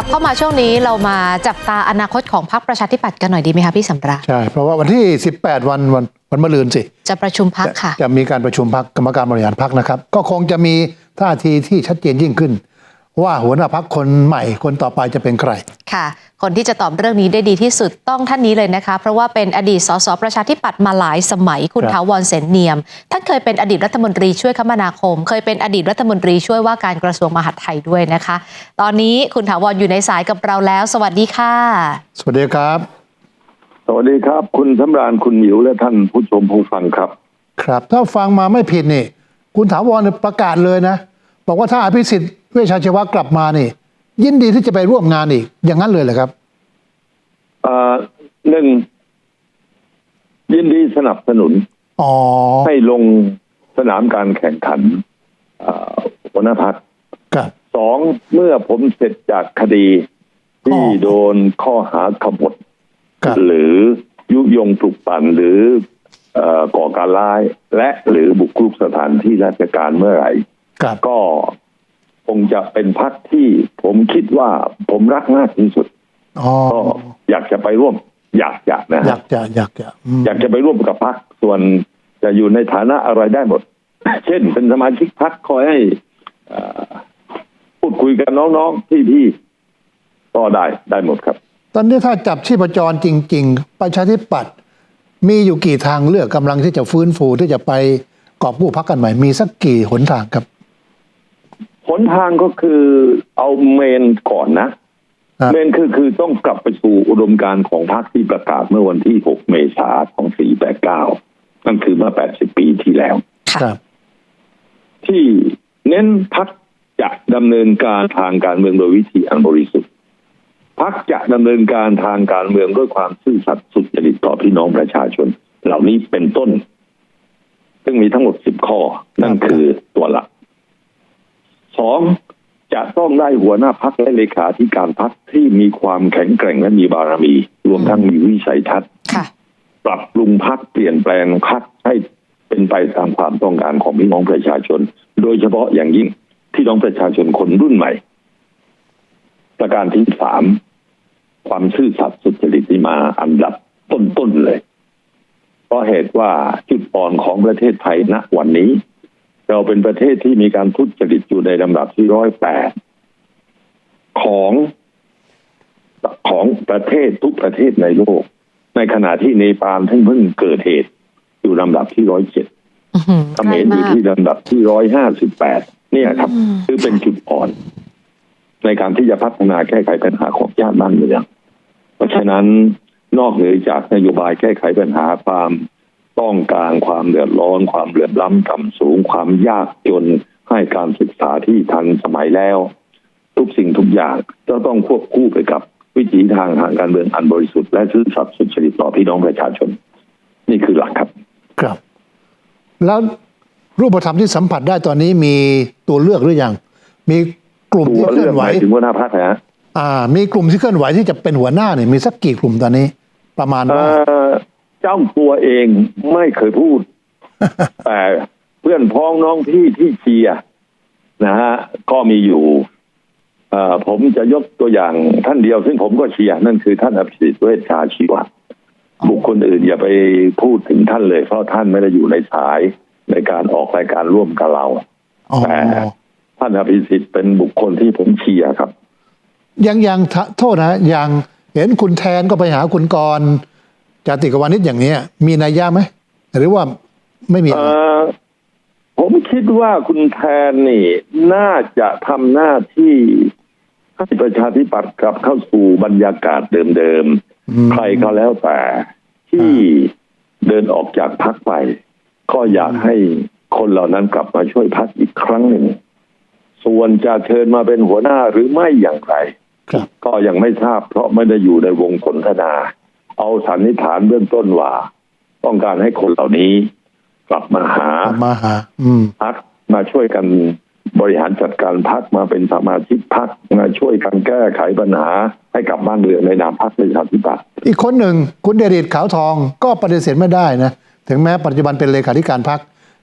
ลับเข้ามาช่วงนี้เรามาจับตาอนาคตของพรรคประชาธิปัตย์กันหน่อยดีไหมคะพี่สำราญใช่ เพราะว่าวันที่ 18 วันวันวันมะรืนสิ จะประชุมพักค่ะ จะมีการประชุมพักกรรมการบริหารพักนะครับ ก็คงจะมีท่าทีที่ชัดเจนยิ่งขึ้น ว่าหัวหน้าพักคนใหม่คนต่อไปจะเป็นใคร ค่ะ คนที่จะตอบเรื่องนี้ได้ดีที่สุดต้องท่านนี้เลยนะคะ เพราะว่าเป็นอดีตสสประชาธิปัตย์มาหลายสมัยคุณครับถาวรเสนเนียม ท่านเคยเป็นอดีตรัฐมนตรีช่วยคมนาคม เคยเป็นอดีตรัฐมนตรีช่วยว่าการกระทรวงมหาดไทยด้วยนะคะ ตอนนี้คุณถาวรอยู่ในสายกับเราแล้ว สวัสดีค่ะ สวัสดีครับ สวัสดีครับ คุณสำราญคุณหมิวและท่านผู้ชมผู้ฟังครับ ครับ ถ้าฟังมาไม่ผิดนี่ คุณถาวรประกาศเลยนะ บอกว่าถ้าอภิสิทธิ์ เวชชาชีวะกลับมานี่ ยินดีที่จะไปร่วมงานอีก อย่างนั้นเลยเหรอครับเอ่อหนึ่งยินดีสนับสนุนอ๋อให้ลงสนามการแข่งขันเอ่อหัวหน้าพักครับสองเมื่อผมเสร็จจากคดี ที่อ๋อโดนข้อหาขบฏครับหรือยุยงปลุกปั่นหรือเอ่อก่อการร้าย และหรือบุกรุกสถานที่ราชการเมื่อไหร่ครับก็ค งจะเป็นพักที่ผมคิดว่าผมรักมากที่สุดอ๋อก็อยากจะไปร่วม อยากจะนะอยาฮะกจะอยากจะอืมอยากจะไปร่วมกับพักส่วนจะอยู่ในฐานะอะไรได้หมด เช่นเป็นสมาชิกพักคอยให้เอ่อพูดคุยกับน้องๆพี่ๆก็ได้ได้หมดครับ ตอนนี้ถ้าจับชีพจรจริง ๆ ประชาธิปัตย์มีอยู่กี่ทางเลือกกำลังที่จะฟื้นฟูที่จะไปกอบกู้พักกันใหม่ มีสักกี่หนทางครับ หนทางก็คือเอาเมนก่อนนะครับเมนคือคือต้องกลับไปสู่อุดมการณ์ของพรรคที่ประกาศเมื่อวันที่ 6 เมษายนของ 489 นั่นคือเมื่อ 80 ปีที่แล้วครับ ที่เน้นพักจะดำเนินการทางการเมืองโดยวิธีอันบริสุทธิ์พักจะดำเนินการทางการเมืองด้วยความซื่อสัตย์สุจริตต่อพี่น้องประชาชน เหล่านี้เป็นต้น ซึ่งมีทั้งหมดสิบข้อ นั่นคือตัวหลัก สองจะต้องได้หัวหน้าพักและเลขาธิการพักที่มีความแข็งแกร่งและมีบารมี รวมทั้งมีวิสัยทัศน์ค่ะปรับปรุงพักเปลี่ยนแปลงพักให้เป็นไปตามความต้องการของพี่น้องประชาชน โดยเฉพาะอย่างยิ่งพี่น้องประชาชนคนรุ่นใหม่ ประการที่สามความซื่อสัตย์สุจริตที่มาอันดับต้นๆเลย เพราะเหตุว่าจุดอ่อนของประเทศไทยณวันนี้ เราเป็นประเทศที่มีการทุจริตอยู่ในลำดับที่ร้อยแปดของของประเทศทุกประเทศในโลก ในขณะที่เนปาลเพิ่งเพิ่งเกิดเหตุอยู่ลำดับที่ร้อยเจ็ดอื้อหือเขมรอยู่ที่ลำดับที่ร้อยห้าสิบแปดเนี่ยครับอืมคือเป็นจุดอ่อน ในการที่จะพัฒนาแก้ไขปัญหาของชาติบ้านเมืองเพราะฉะนั้นนอกเหนือจากนโยบายแก้ไขปัญหาความ ต้องการความเดือดร้อน ความเหลื่อมล้ำต่ำสูง ความยากจนให้การศึกษาที่ทันสมัยแล้ว ทุกสิ่งทุกอย่างก็ต้องควบคู่ไปกับวิถีทางทางการเมืองอันบริสุทธิ์และซื่อสัตย์สุจริตต่อพี่น้องประชาชน นี่คือหลักครับ ครับ แล้วรูปธรรมที่สัมผัสได้ตอนนี้มีตัวเลือกหรือยังมีกลุ่มที่ตัวเคลื่เลืออกนไหวหมายถึงว่าหน้าพักนะฮะอ่า มีกลุ่มที่เคลื่อนไหวที่จะเป็นหัวหน้าเนี่ยมีสักกี่กลุ่มตอนนี้ ประมาณเอ่ว่าอ เจ้าตัวเองไม่เคยพูด แต่เพื่อนพ้องน้องพี่ที่เชียร์นะฮะก็มีอยู่เอ่อผมจะยกตัวอย่างท่านเดียว ซึ่งผมก็เชียร์นั่นคือท่านอภิสิทธิ์เวชชาชีวะบุคคลอื่นอย่าไปพูดถึงท่านเลย เพราะท่านไม่ได้อยู่ในสายในการออกรายการร่วมกับเราอ๋อแต่ท่านอภิสิทธิ์เป็นบุคคลที่ผมเชียร์ครับ ยังยังทะโทษนะยังเห็นคุณแทนก็ไปหาคุณกรณ์ จาติกวานิชอย่างเนี้ยมีนัยยะไหมหรือว่าไม่มีเอ่อผมคิดว่าคุณแทนนี่ น่าจะทำหน้าที่ให้ประชาธิปัตย์กลับเข้าสู่บรรยากาศเดิมอืมๆ ใครก็แล้วแต่ ที่เดินออกจากพักไป ก็อยากให้คนเหล่านั้นกลับมาช่วยพักอีกครั้งหนึ่ง ส่วนจะเชิญมาเป็นหัวหน้าหรือไม่อย่างไรครับก็ยังไม่ทราบเพราะไม่ได้อยู่ในวงสนทนา เอาสันนิษฐานเบื้องต้นว่า ต้องการให้คนเหล่านี้ กลับมาหามาหา อืมพักมาช่วยกันบริหารจัดการพักมาเป็นสมาชิกพักมาช่วยกันแก้ไขปัญหาให้กับบ้านเมืองในนามพักประชาธิปัตย์อีกคนหนึ่งคุณเดริดขาวทองก็ปฏิเสธไม่ได้นะ ถึงแม้ปัจจุบันเป็นเลขาธิการพัก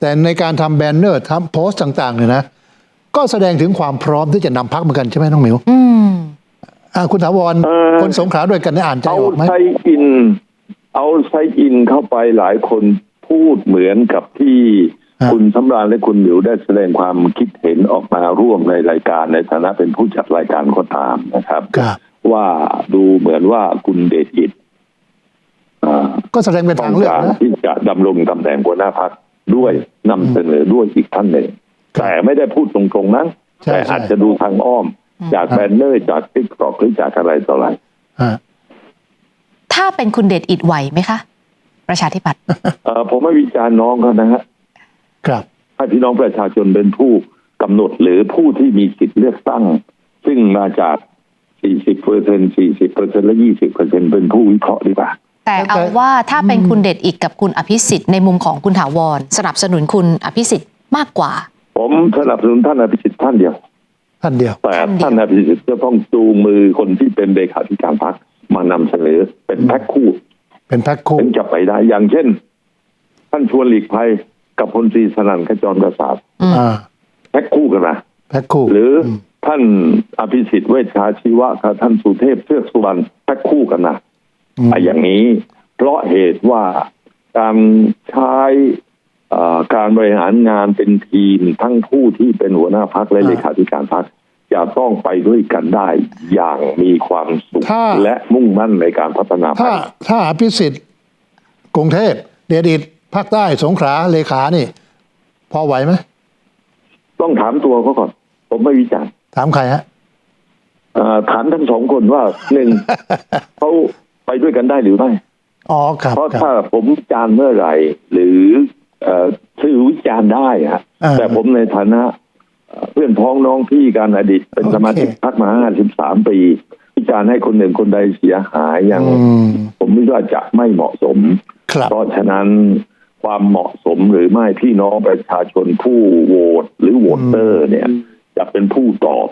แต่ในการทำแบนเนอร์ทำโพสต์ต่างๆเนี่ยนะ ก็แสดงถึงความพร้อมที่จะนำพักเหมือนกันใช่ไหมน้องหมิวอืม อ่าคุณถาวรเอ่อ คนสงขลาด้วยกันได้อ่านใจเอาออกไหมไซอิน เอาไซอินเข้าไปหลายคนพูดเหมือนกับที่คุณสำราญและคุณหมิวได้แสดงความคิดเห็นออกมาร่วมในรายการในฐานะเป็นผู้จัดรายการก็ตามนะครับ ครับ ว่าดูเหมือนว่าคุณเดชอิดอ่า ก็แสดงเป็นต้อทางงเลือกการนะ ที่จะดำรงตำแหน่งหัวหน้าพักด้วยนำเสนอด้วยอีกท่านหนึ่งครับแต่ไม่ได้พูดตรงๆนะใช่แต่ใช่อาจจะดูทางอ้อม จากแบนเนอร์จากติ๊กตอกหรือจากอะไรต่ออะไรฮะถ้าเป็นคุณเดชอิดไหวไหมคะ ประชาธิปัตย์เอ่อผมไม่วิจารณ์น้องเขานะฮะครับให้พี่น้องประชาชนเป็นผู้กำหนดหรือผู้ที่มีสิทธิ์เลือกตั้ง ซึ่งมาจาก 40เปอร์เซ็นต์40เปอร์เซ็นต์และ 20เปอร์เซ็นต์เป็นผู้วิเคราะห์ดีกว่าแต่แต่เอาว่าถ้าเป็นคุณเดชอิดกับคุณอภิสิทธิ์ในมุมของคุณถาวร สนับสนุนคุณอภิสิทธิ์มากกว่า ผมสนับสนุนท่านอภิสิทธิ์ท่านเดียว ท่านเดียวแต่ท่านเดียวท่านอภิสิทธิ์จะต้องจูงมือคนที่เป็นเลขาธิการพรรคมานำเสนอเป็นแพ็คคู่ เป็นแพ็คคู่ถึงจะไปได้ อย่างเช่น ท่านชวนหลีกภัยกับพลตรีสนั่นขจรประสาทอืมอ่าแพ็คคู่กันนะแพ็คคู่ หรืออมท่านอภิสิทธิ์เวชชาชีวะกับท่านสุเทพเทือกสุวรรณแพ็คคู่กันนะอืมไอ้อย่างนี้ เพราะเหตุว่าการใช้เอ่อ การบริหารงานเป็นทีมทั้งผู้ที่เป็นหัวหน้าพักและเลขาธิการพักจะต้องไปด้วยกันได้อย่างมีความสุขถ้าและมุ่งมั่นในการพัฒนาถ้าพักถ้าอภิสิทธิ์กรุงเทพเดชอิดภาคใต้สงขลาเลขานี่ พอไหวไหมต้องถามตัวเขาก่อน ผมไม่วิจารณ์ถามใครฮะเอ่อถามทั้งสองคนว่าหนึ่งเขาไปด้วยกันได้หรือไม่อ๋อครับเพราะครัถ้าบผมวิจารณ์เมื่อไหร่ หรือ เอ่อถือวิจารณ์ได้ฮะอ่าแต่ผมในฐานะเอ่อเพื่อนพ้องน้องพี่กันอดีต เป็นโอเคสมาชิกพรรคมาห้าสิบสามปี วิจารณ์ให้คนหนึ่งคนใดเสียหายอย่างอืมผมคิดว่าจะไม่เหมาะสมครับเพราะฉะนั้นความเหมาะสมหรือไม่พี่น้องประชาชนผู้โหวตหรือโหวตเตอร์ เนี่ย จะเป็นผู้ตอบ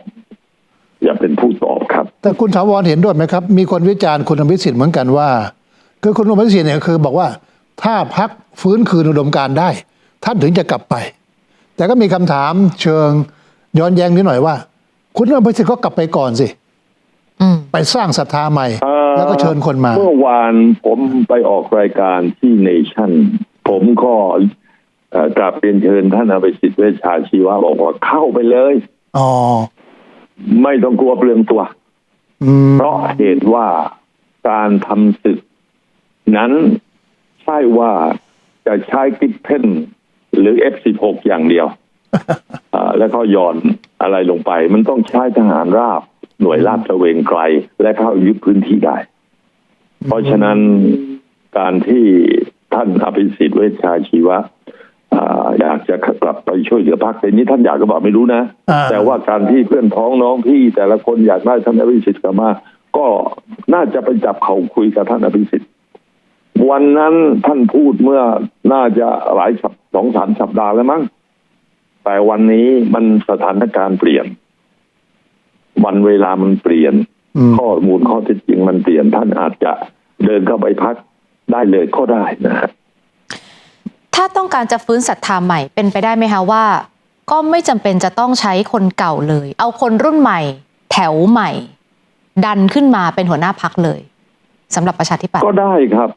อย่าเป็นผู้ตอบครับ แต่คุณถาวรเห็นด้วยไหมครับ มีคนวิจารณ์คุณอภิสิทธิ์เหมือนกันว่า คือคุณอภิสิทธิ์เนี่ยคือบอกว่า ถ้าพักฟื้นคืนอุดมการณ์ได้ ท่านถึงจะกลับไป แต่ก็มีคำถามเชิงย้อนแย้งนิดหน่อยว่า คุณอภิสิทธิ์ก็กลับไปก่อนสิอืมไปสร้างศรัทธาใหม่เอ่อแล้วก็เชิญคนมา เมื่อวานผมไปออกรายการที่เนชั่น ผมก็เอ่อกราบเรียนเชิญท่านอภิสิทธิ์เวชชาชีวะบอกว่าเข้าไปเลยอ๋อไม่ต้องกลัวเปลืองตัวอืมเพราะเหตุว่าการทำศึกนั้น ใช่ว่าจะใช้กิฟเพนหรือ F16 อย่างเดียวอ่าแล้วก็หย่อนอะไรลงไป มันต้องใช้ทหารราบ หน่วยลาดตระเวนไกล และเข้ายึดพื้นที่ได้ เพราะฉะนั้นการที่ท่านอภิสิทธิ์เวชชาชีวะอ่าอยากจะกลับไปช่วยเหลือพรรคแต่นี้ท่านอยากก็บอกไม่รู้นะอ่าแต่ว่าการที่เพื่อนพ้องน้องพี่แต่ละคนอยากได้ท่านอภิสิทธิ์กลับมา ก็น่าจะไปจับเขาคุยกับท่านอภิสิทธิ์ วันนั้นท่านพูดเมื่อน่าจะหลายสัปสองสามสัปดาห์แล้วมั้งแต่วันนี้มันสถานการณ์เปลี่ยน วันเวลามันเปลี่ยนอืมข้อมูลข้อเท็จจริงมันเปลี่ยน ท่านอาจจะเดินเข้าไปพักได้เลยก็ได้นะฮะถ้าต้องการจะฟื้นศรัทธาใหม่เป็นไปได้ไหมคะว่า ก็ไม่จำเป็นจะต้องใช้คนเก่าเลย เอาคนรุ่นใหม่ แถวใหม่ ดันขึ้นมาเป็นหัวหน้าพักเลยสำหรับประชาธิปัตย์ก็ได้ครับ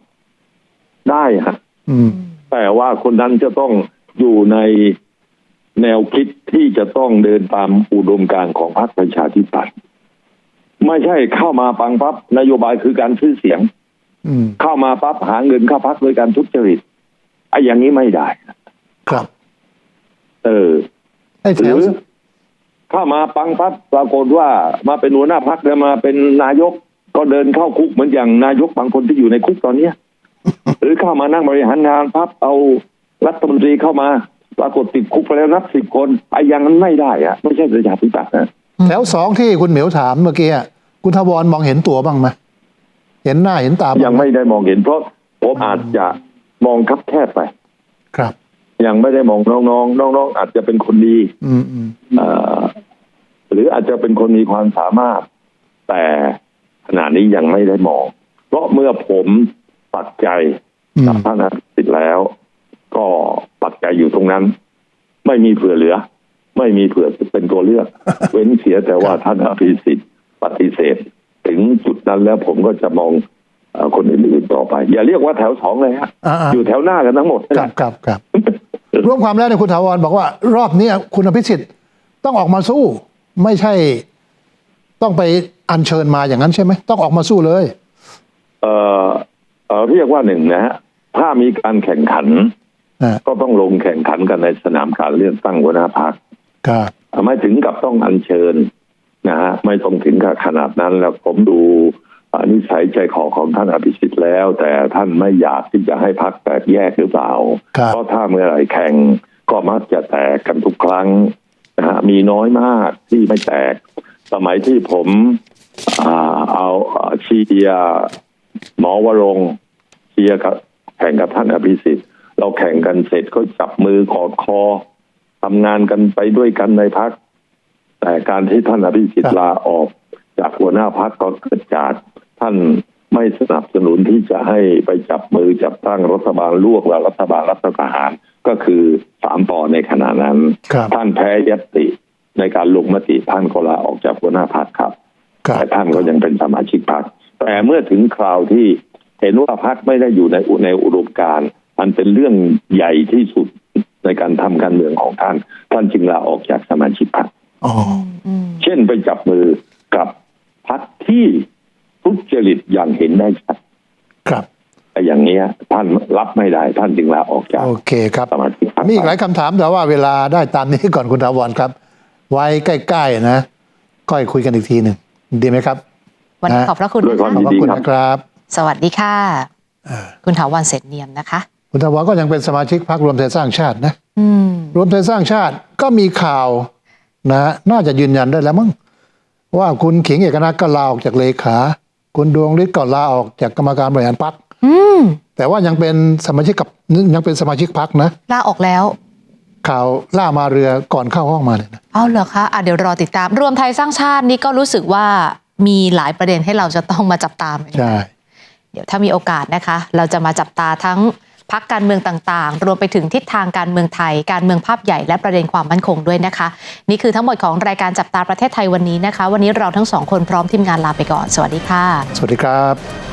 ได้ฮะอืมแต่ว่าคนนั้นจะต้องอยู่ในแนวคิดที่จะต้องเดินตามอุดมการณ์ของพรรคประชาธิปัตย์ไม่ใช่เข้ามาปังปั๊บนโยบายคือการซื้อเสียงอืมเข้ามาปั๊บหาเงินเข้าพักโดยการทุจริตไอ้อย่างนี้ไม่ได้ ครับ เออไอ้แถหรืวอเข้ามาปังปั๊บปรากฏว่ามาเป็นหัวหน้าพักแล้วมาเป็นนายกก็เดินเข้าคุกเหมือนอย่างนายกบางคนที่อยู่ในคุกตอนเนี้ย หรือเข้ามานั่งบริหารงานปั๊บเอารัฐมนตรีเข้ามาปรากฏติดคุกไปแล้วนับสิบคนไอ้อย่างนั้นไม่ได้อะไม่ใช่ประชาธิปัตย์นะแถวสองที่คุณเหมียวถามเมื่อกี้อะคุณทวรมองเห็นตัวบ้างไหมเห็นหน้าเห็นตาบ้างหยังไม่ได้มองเห็น เพราะผมอาจจะมองคับแคบไป ครับ ยังไม่ได้มองน้องๆน้องๆอาจจะเป็นคนดี อืมอืมเอ่อหรืออาจจะเป็นคนมีความสามารถ แต่ขณะนี้ยังไม่ได้มอง เพราะเมื่อผมปักใจ อืกับมท่านอาทิตย์แล้ว ก็ปักใจอยู่ตรงนั้น ไม่มีเผื่อเหลือ ไม่มีเผื่อเป็นตัวเลือก เว้นเสียแต่ว่าท่านอภิสิทธิ์ปฏิเสธนั้นแล้วผมก็จะมองเอ่อคนอื่นๆต่อไป อย่าเรียกว่าแถวสองเลยฮะอ่าๆอยู่แถวหน้ากันทั้งหมดครับครับครับรวมความแล้วเนี่ยคุณถาวรบอกว่า รอบเนี้ยคุณอภิสิทธิ์ต้องออกมาสู้ ไม่ใช่ ต้องไปอัญเชิญมาอย่างนั้นใช่ไหมต้องออกมาสู้เลย เอ่อเอ่อเรียกว่าหนึ่งนะฮะ ถ้ามีการแข่งขันอ่าก็ต้องลงแข่งขันกันในสนามการเลือกตั้งหัวหน้าพรรคครับไม่ถึงกับต้องอัญเชิญนะฮะไม่ต้องถึงกับขนาดนั้นแล้วผมดูอ่านิสัยใจคอของท่านอภิสิทธิ์แล้ว แต่ท่านไม่อยากที่จะให้พักแตกแยกหรือเปล่าครับเพราะถ้าเมื่อไหร่แข่งก็มักจะแตกกันทุกครั้งนะฮะมีน้อยมากที่ไม่แตก สมัยที่ผมอ่าเอาอ่าเชียร์หมอวรงค์เชียร์กับ แข่งกับท่านอภิสิทธิ์เราแข่งกันเสร็จก็จับมือกอดคอทำงานกันไปด้วยกันในพัก แต่การที่ท่านอภิสิทครัธิ์บลาออก จากหัวหน้าพักก็เกิดจากท่านไม่สนับสนุนที่จะให้ไปจับมือจับตั้งรัฐบาลลวกและรัฐบาลรัฐประหารก็คือสามปอในขณะนั้นครับท่านแพ้ยตติในการลงมติท่านก็ลาออกจากหัวหน้าพักครับครับแต่ท่านก็ยังเป็นสมาชิกพรรคแต่เมื่อถึงคราวที่ เห็นว่าพรรคไม่ได้อยู่ในอุในอุดมการณ์มันเป็นเรื่องใหญ่ที่สุดในการทำการเมืองของท่าน ท่านจึงลาออกจากสมาชิกพรรคอ๋ออืมเช่นไปจับมือกับพรรคที่ทุจริตอย่างเห็นได้ชัดครับแต่อย่างเนี้ยท่านรับไม่ได้ท่านจึงลาออกจากโอเคครับสมาชิกพรรคมีอีกหลายคำถามแต่ว่าเวลาได้ตามนี้ก่อนคุณถาวรครับ ไว้ใกล้ๆนะค่อยคุยกันอีกทีหนึ่งดีไหมครับ วันนี้นะขอบพระคุณด้วยนะความขอบคะพระคุณนะครับ สวัสดีค่ะอ่าคุณถาวรเสร็จเนียมนะคะ คุณถาวรก็ยังเป็นสมาชิกพรรครวมไทยสร้างชาตินะอืมรวมไทยสร้างชาติก็มีข่าวนะน่าจะยืนยันได้แล้วมั้งว่าคุณขิงเอกนัทก็ลาออกจากเลขา คุณดวงฤทธิ์ก็ลาออกจากกรรมการบริหารพรรคอืมแต่ว่ายังเป็นสมาชิกกับยังเป็นสมาชิกพรรคนะลาออกแล้ว ข่าวล่ามาเรือก่อนเข้าห้องมาเลยนะเอาเหรอคะอะเดี๋ยวรอติดตาม รวมไทยสร้างชาตินี่ก็รู้สึกว่ามีหลายประเด็นให้เราจะต้องมาจับตามใช่ เดี๋ยวถ้ามีโอกาสนะคะ เราจะมาจับตาทั้งพักการเมืองต่างๆ รวมไปถึงทิศทางการเมืองไทย การเมืองภาพใหญ่และประเด็นความมั่นคงด้วยนะคะ นี่คือทั้งหมดของรายการจับตาประเทศไทยวันนี้นะคะ วันนี้เราทั้งสองคนพร้อมทีมงานลาไปก่อน สวัสดีค่ะ สวัสดีครับ